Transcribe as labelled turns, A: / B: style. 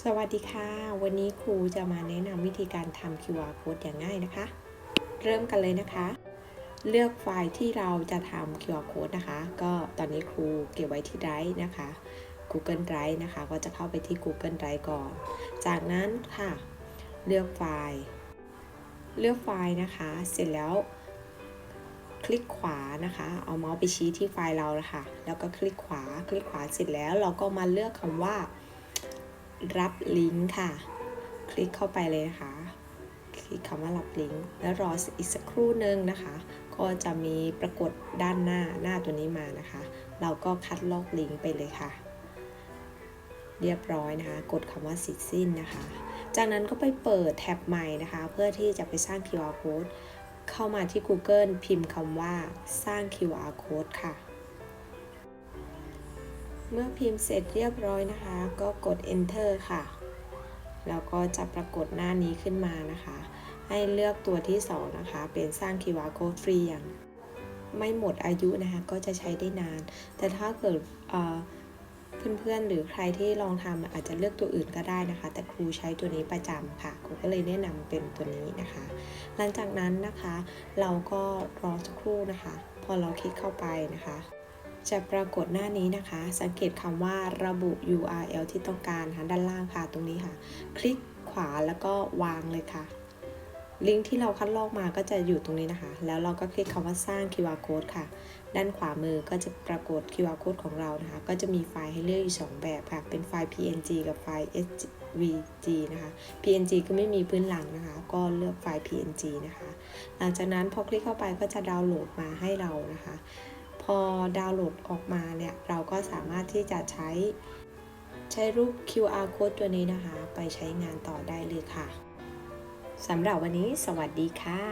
A: สวัสดีค่ะ วันนี้ครูจะมาแนะนำวิธีการทำ QR code อย่างง่ายนะคะ เริ่มกันเลยนะคะ เลือกไฟล์ที่เราจะทำ QR code นะคะ ก็ตอนนี้ครูเก็บไว้ที่ Drive นะคะ Google Drive นะคะ ก็จะเข้าไปที่ Google Drive ก่อน จากนั้นค่ะ เลือกไฟล์ เลือกไฟล์นะคะ เสร็จแล้ว คลิกขวานะคะ เอาเมาส์ไปชี้ที่ไฟล์เราละค่ะ แล้วก็คลิกขวา คลิกขวาเสร็จแล้วเราก็มาเลือกคำว่า รับลิงก์ค่ะ คลิกเข้าไปเลยนะคะ คลิกคำว่ารับลิงก์แล้วรออีกสักครู่หนึ่งนะคะ ก็จะมีปรากฏด้านหน้าหน้าตัวนี้มานะคะ เราก็คัดลอกลิงก์ไปเลยค่ะ เรียบร้อยนะคะ กดคำว่าสิทธิ์สิ้นนะคะ จากนั้นก็ไปเปิดแท็บใหม่นะคะ เพื่อที่จะไปสร้าง QR code เข้ามาที่ Google พิมพ์คำว่าสร้าง QR code ค่ะ เมื่อพิมพ์เสร็จเรียบร้อยนะคะ ก็กด enter ค่ะ แล้วก็จะปรากฏหน้านี้ขึ้นมานะคะ ให้เลือกตัวที่ 2 นะคะ เป็นสร้าง QR code ฟรีอย่างไม่หมดอายุนะคะ ก็จะใช้ได้นาน แต่ถ้าเกิดเพื่อนๆ หรือใครที่ลองทำอาจจะเลือกตัวอื่นก็ได้นะคะ แต่ครูใช้ตัวนี้ประจำค่ะครูก็เลยแนะนำเป็นตัวนี้นะคะ หลังจากนั้นนะคะ เราก็รอสักครู่นะคะ พอเราคลิกเข้าไปนะคะ จะปรากฏหน้านี้นะคะ สังเกตคำว่าระบุ URL ที่ต้องการค่ะด้านล่างค่ะตรงนี้ค่ะ คลิกขวาแล้วก็วางเลยค่ะ ลิงก์ที่เราคัดลอกมาก็จะอยู่ตรงนี้นะคะ แล้วเราก็คลิกคำว่าสร้าง QR code ค่ะ ด้านขวามือก็จะปรากฏ QR code ของเรานะคะ ก็จะมีไฟล์ให้เลือกอยู่สองแบบค่ะ เป็นไฟล์ PNG กับไฟล์ SVG นะคะ PNG ก็ไม่มีพื้นหลังนะคะ ก็เลือกไฟล์ PNG นะคะ หลังจากนั้นพอคลิกเข้าไปก็จะดาวน์โหลดมาให้เรานะคะ พอดาวน์โหลดออกมาเนี่ย เราก็สามารถที่จะใช้ใช้รูป QR code ตัวนี้นะคะ ไปใช้งานต่อได้เลยค่ะสำหรับวันนี้สวัสดีค่ะ